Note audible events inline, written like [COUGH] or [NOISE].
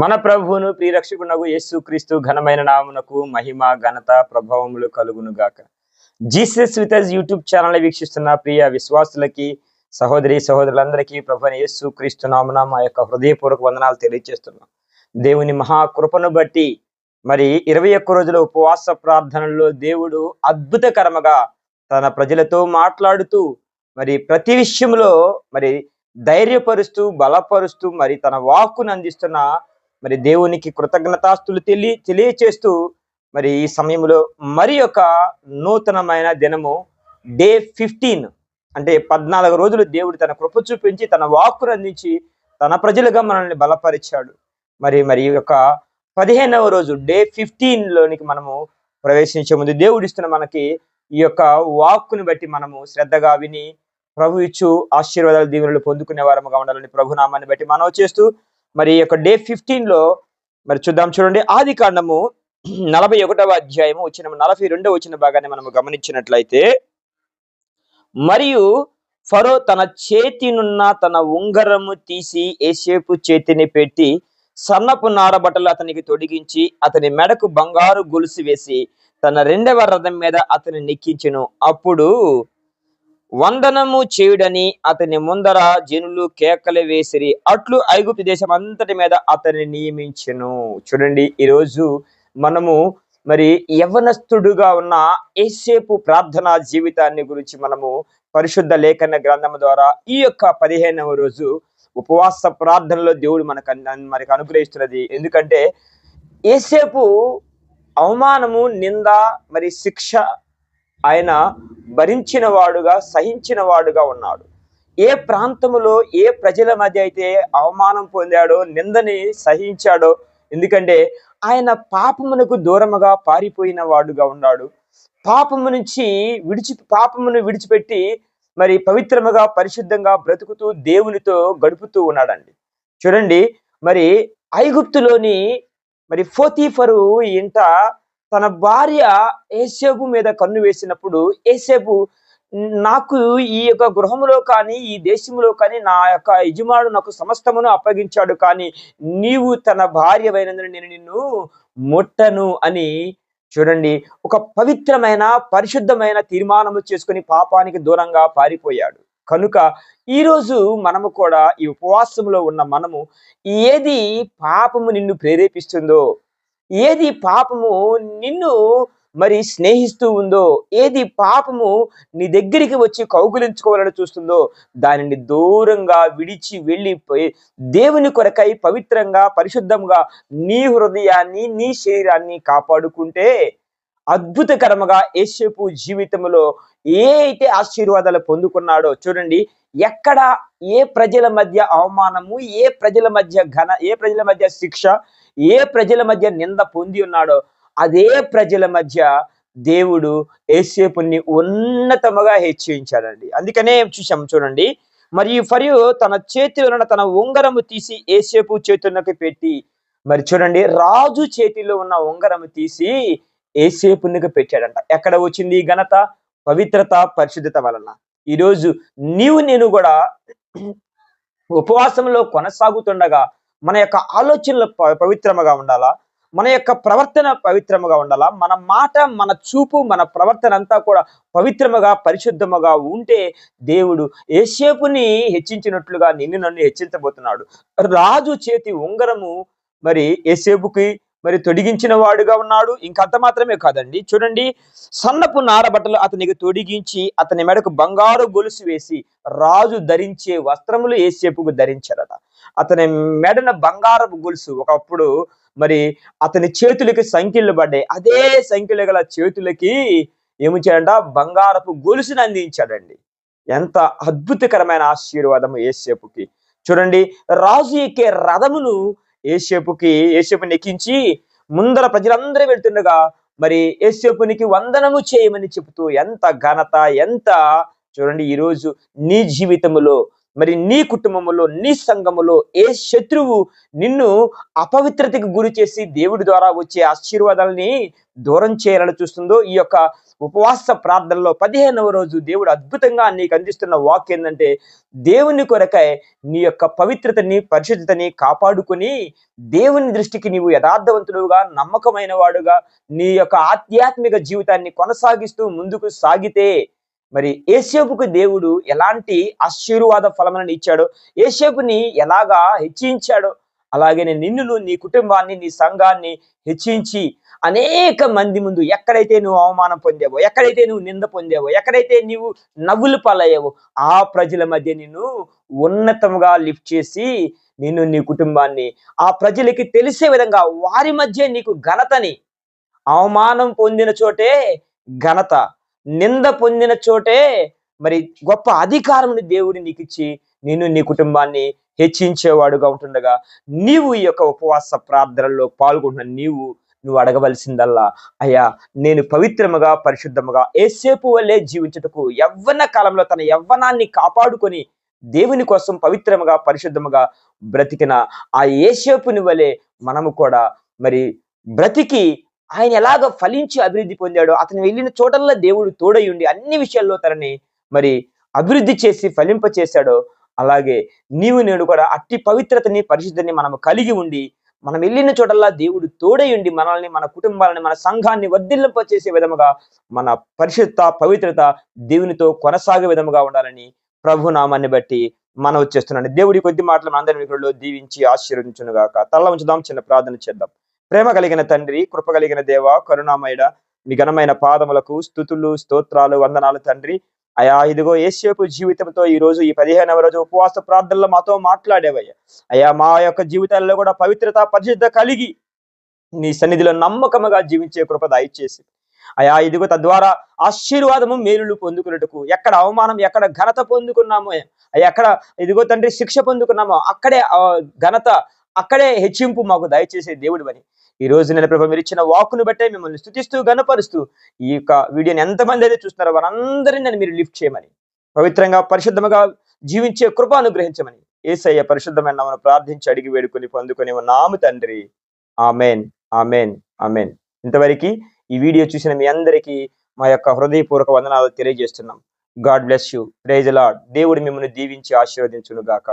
మన ప్రభువును ప్రియరక్షకునకు యేసుక్రీస్తు ఘనమైన నామునకు మహిమ ఘనత ప్రభావములు కలుగును గాక. జీసస్ విత్ యూట్యూబ్ ఛానల్ వీక్షిస్తున్న ప్రియ విశ్వాసులకి సహోదరి సహోదరులందరికీ ప్రభు యేసు క్రీస్తు నామున మా యొక్క హృదయపూర్వక వందనాలు తెలియజేస్తున్నాం. దేవుని మహా కృపను బట్టి మరి ఇరవై ఒక్క రోజుల ఉపవాస ప్రార్థనల్లో దేవుడు అద్భుతకరముగా తన ప్రజలతో మాట్లాడుతూ మరి ప్రతి విషయంలో మరి ధైర్యపరుస్తూ బలపరుస్తూ మరి తన వాక్కును అందిస్తున్న మరి దేవునికి కృతజ్ఞతాస్తులు తెలియ తెలియచేస్తూ మరి ఈ సమయంలో మరి ఒక నూతనమైన దినము డే ఫిఫ్టీన్. అంటే పద్నాలుగు రోజులు దేవుడు తన కృప చూపించి తన వాక్కును అందించి తన ప్రజలుగా మనల్ని బలపరిచాడు. మరి మరి ఈ యొక్క పదిహేనవ రోజు డే ఫిఫ్టీన్ లోనికి మనము ప్రవేశించే ముందు దేవుడు ఇస్తున్న మనకి ఈ యొక్క వాక్కుని బట్టి మనము శ్రద్ధగా విని ప్రభు ఇచ్చు ఆశీర్వాదాలు దీవెనలు పొందుకునే వారముగా ఉండాలని ప్రభునామాన్ని బట్టి మనవి చేస్తూ మరి యొక్క డే ఫిఫ్టీన్లో మరి చూద్దాం చూడండి. ఆది కాండము [CLEARS THROAT] నలభై ఒకటవ అధ్యాయము వచ్చిన నలభై రెండవ వచ్చిన భాగాన్ని మనము గమనించినట్లయితే మరియు ఫరో తన చేతినున్న తన ఉంగరము తీసి ఏసేపు చేతిని పెట్టి సన్నపు నారబట్టలు అతనికి తొడిగించి అతని మెడకు బంగారు గొలుసు వేసి తన రెండవ రథం మీద అతని నెక్కించెను. అప్పుడు వందనము చేయుడని అతని ముందర జనులు కేకలు వేసిరి. అట్లు ఐగుప్తు దేశం అంతటి మీద అతన్ని నియమించను. చూడండి ఈరోజు మనము మరి యవనస్తుడుగా ఉన్న ఏసేపు ప్రార్థనా జీవితాన్ని గురించి మనము పరిశుద్ధ లేఖన గ్రంథం ద్వారా ఈ యొక్క పదిహేనవ రోజు ఉపవాస ప్రార్థనలో దేవుడు మనకు మనకు అనుగ్రహిస్తున్నది. ఎందుకంటే ఏసేపు అవమానము నింద మరి శిక్ష ఆయన భరించిన వాడుగా సహించిన వాడుగా ఉన్నాడు. ఏ ప్రాంతములో ఏ ప్రజల మధ్య అయితే అవమానం పొందాడో నిందని సహించాడో ఎందుకంటే ఆయన పాపమునకు దూరముగా పారిపోయిన వాడుగా ఉన్నాడు. పాపము నుంచి విడిచి పాపమును విడిచిపెట్టి మరి పవిత్రముగా పరిశుద్ధంగా బ్రతుకుతూ దేవునితో గడుపుతూ ఉన్నాడండి. చూడండి మరి ఐగుప్తులోని మరి ఫోతీఫరు ఇంట తన భార్య ఏసేపు మీద కన్ను వేసినప్పుడు ఏసేపు నాకు ఈ యొక్క గృహములో కానీ ఈ దేశంలో కానీ నా యొక్క యజమాడు నాకు సమస్తమును అప్పగించాడు కానీ నీవు తన భార్యవైనందున నేను నిన్ను ముట్టను అని చూడండి. ఒక పవిత్రమైన పరిశుద్ధమైన తీర్మానము చేసుకుని పాపానికి దూరంగా పారిపోయాడు. కనుక ఈరోజు మనము కూడా ఈ ఉపవాసంలో ఉన్న మనము ఏది పాపము నిన్ను ప్రేరేపిస్తుందో ఏది పాపము నిన్ను మరి స్నేహిస్తూ ఉందో ఏది పాపము నీ దగ్గరికి వచ్చి కౌగులించుకోవాలని చూస్తుందో దానిని దూరంగా విడిచి వెళ్ళిపోయి దేవుని కొరకై పవిత్రంగా పరిశుద్ధంగా నీ హృదయాన్ని నీ శరీరాన్ని కాపాడుకుంటే అద్భుతకరముగా యేసేపు జీవితంలో ఏ అయితే ఆశీర్వాదాలు పొందుకున్నాడో చూడండి ఎక్కడ ఏ ప్రజల మధ్య అవమానము ఏ ప్రజల మధ్య ఘన ఏ ప్రజల మధ్య శిక్ష ఏ ప్రజల మధ్య నింద పొంది ఉన్నాడో అదే ప్రజల మధ్య దేవుడు ఏసేపుని ఉన్నతముగా హెచ్చరించాడండి. అందుకనే చూసాం చూడండి. మరియు ఫరియు తన చేతిలో ఉన్న తన ఉంగరము తీసి ఏసేపు చేతులకు పెట్టి మరి చూడండి రాజు చేతిలో ఉన్న ఉంగరము తీసి ఏసేపునికి పెట్టాడంట. ఎక్కడ వచ్చింది ఘనత? పవిత్రత పరిశుద్ధత వలన. ఈరోజు నీవు నేను కూడా ఉపవాసంలో కొనసాగుతుండగా మన యొక్క ఆలోచనలు పవిత్రముగా ఉండాలా? మన యొక్క ప్రవర్తన పవిత్రముగా ఉండాలా? మన మాట మన చూపు మన ప్రవర్తన అంతా కూడా పవిత్రముగా పరిశుద్ధముగా ఉంటే దేవుడు ఏసేపుని హెచ్చించినట్లుగా నిన్ను నన్ను హెచ్చించబోతున్నాడు. రాజు చేతి ఉంగరము మరి ఏసేపుకి మరి తొడిగించిన వాడుగా ఉన్నాడు. ఇంకంత మాత్రమే కాదండి. చూడండి సన్నపు నారబట్టలు అతనికి తొడిగించి అతని మెడకు బంగారు గొలుసు వేసి రాజు ధరించే వస్త్రములు ఏసేపుకు ధరించారట. అతని మెడన బంగారపు గొలుసు ఒకప్పుడు మరి అతని చేతులకి సంఖ్యలు పడ్డాయి. అదే సంఖ్యలు గల చేతులకి ఏమి చేయండి బంగారపు గొలుసుని అందించాడండి. ఎంత అద్భుతకరమైన ఆశీర్వాదము ఏసేపుకి. చూడండి రాజు ఎక్కే రథమును ఏసేపుకి ఏసేపుని ఎక్కించి ముందర ప్రజలందరూ వెళ్తుండగా మరి ఏసేపునికి వందనము చేయమని చెబుతూ ఎంత ఘనత ఎంత చూడండి ఈరోజు నీ జీవితములో మరి నీ కుటుంబములో నీ సంఘములో ఏ శత్రువు నిన్ను అపవిత్రతకు గురి చేసి దేవుడి ద్వారా వచ్చే ఆశీర్వాదాలని దూరం చేయాలని చూస్తుందో ఈ యొక్క ఉపవాస ప్రార్థనలో పదిహేనవ రోజు దేవుడు అద్భుతంగా నీకు అందిస్తున్న వాక్ ఏంటంటే దేవుని కొరకై నీ యొక్క పవిత్రతని పరిశుద్ధతని కాపాడుకొని దేవుని దృష్టికి నీవు యథార్థవంతుడుగా నమ్మకమైన వాడుగా నీ యొక్క ఆధ్యాత్మిక జీవితాన్ని కొనసాగిస్తూ ముందుకు సాగితే మరి ఏసేపుకు దేవుడు ఎలాంటి ఆశీర్వాద ఫలములను ఇచ్చాడో ఏసేపుని ఎలాగా హెచ్చించాడో అలాగే నిన్ను నీ కుటుంబాన్ని నీ సంఘాన్ని హెచ్చించి అనేక మంది ముందు ఎక్కడైతే నువ్వు అవమానం పొందావో ఎక్కడైతే నువ్వు నింద పొందావో ఎక్కడైతే నీవు నవ్వులు పాలయ్యావో ఆ ప్రజల మధ్య నిన్ను ఉన్నతముగా లిఫ్ట్ చేసి నిన్ను నీ కుటుంబాన్ని ఆ ప్రజలకి తెలిసే విధంగా వారి మధ్య నీకు ఘనతని అవమానం పొందిన చోటే ఘనత నింద పొందిన చోటే మరి గొప్ప అధికారముని దేవుడిని నీకు ఇచ్చి నిన్ను నీ కుటుంబాన్ని హెచ్చించేవాడుగా ఉంటుండగా నీవు ఈ యొక్క ఉపవాస ప్రార్థనల్లో పాల్గొంటున్న నీవు నువ్వు అడగవలసిందల్లా అయ్యా నేను పవిత్రముగా పరిశుద్ధముగా ఏసేపు వల్లే జీవించుటకు యవ్వన కాలంలో తన యవ్వనాన్ని కాపాడుకొని దేవుని కోసం పవిత్రముగా పరిశుద్ధముగా బ్రతికిన ఆ ఏసేపుని వలె మనము కూడా మరి బ్రతికి ఆయన ఎలాగ ఫలించి అభివృద్ధి పొందాడో అతను వెళ్ళిన చోటల్లో దేవుడు తోడై ఉండి అన్ని విషయాల్లో తనని మరి అభివృద్ధి చేసి ఫలింప చేశాడో అలాగే నీవు నేడు కూడా అట్టి పవిత్రతని పరిశుద్ధిని మనం కలిగి ఉండి మనం వెళ్ళిన చోటల్లా దేవుడు తోడై ఉండి మనల్ని మన కుటుంబాలని మన సంఘాన్ని వర్ధిల్లింపచేసే విధముగా మన పరిశుద్ధ పవిత్రత దేవునితో కొనసాగే విధముగా ఉండాలని ప్రభునామాన్ని బట్టి మనం వచ్చేస్తున్నాను దేవుడి కొద్ది మాటలు మనందరి విగ్రహంలో దీవించి ఆశీర్వదించునుగాక. తల్ల ఉంచుదాం చిన్న ప్రార్థన చేద్దాం. ప్రేమ కలిగిన తండ్రి కృప కలిగిన దేవ కరుణామయుడ మీ ఘనమైన పాదములకు స్థుతులు స్తోత్రాలు వందనాలు తండ్రి. అయా ఇదిగో ఏసేపు జీవితంతో ఈ రోజు ఈ పదిహేనవ రోజు ఉపవాస ప్రార్థనలో మాతో మాట్లాడేవయ్యా. అయా మా యొక్క జీవితాల్లో కూడా పవిత్రత పరిశుద్ధ కలిగి నీ సన్నిధిలో నమ్మకముగా జీవించే కృప దయచేసి. అయా ఇదిగో తద్వారా ఆశీర్వాదము మేలులు పొందుకున్నట్టుకు ఎక్కడ అవమానం ఎక్కడ ఘనత పొందుకున్నామో అయ్యా ఎక్కడ ఇదిగో తండ్రి శిక్ష పొందుకున్నామో అక్కడే ఘనత అక్కడే హెచ్చింపు మాకు దయచేసే దేవుడు అని ఈ రోజు నెల ప్రభు మీరు ఇచ్చిన వాకును బట్టే మిమ్మల్ని స్థుతిస్తూ గనపరుస్తూ ఈ యొక్క వీడియోని ఎంతమంది అయితే చూస్తున్నారో వారందరినీ నేను మీరు లిఫ్ట్ చేయమని పవిత్రంగా పరిశుద్ధముగా జీవించే కృప అనుగ్రహించమని ఏసయ్య పరిశుద్ధమైన నామను ప్రార్థించి అడిగి వేడుకొని పొందుకొని నాము తండ్రి. Amen amen amen. ఇంతవరకు ఈ వీడియో చూసిన మీ అందరికీ మా యొక్క హృదయపూర్వక వందనాలు తెలియజేస్తున్నాం. God bless you. Praise Lord దేవుడు మిమ్మల్ని దీవించి ఆశీర్వదించును గాక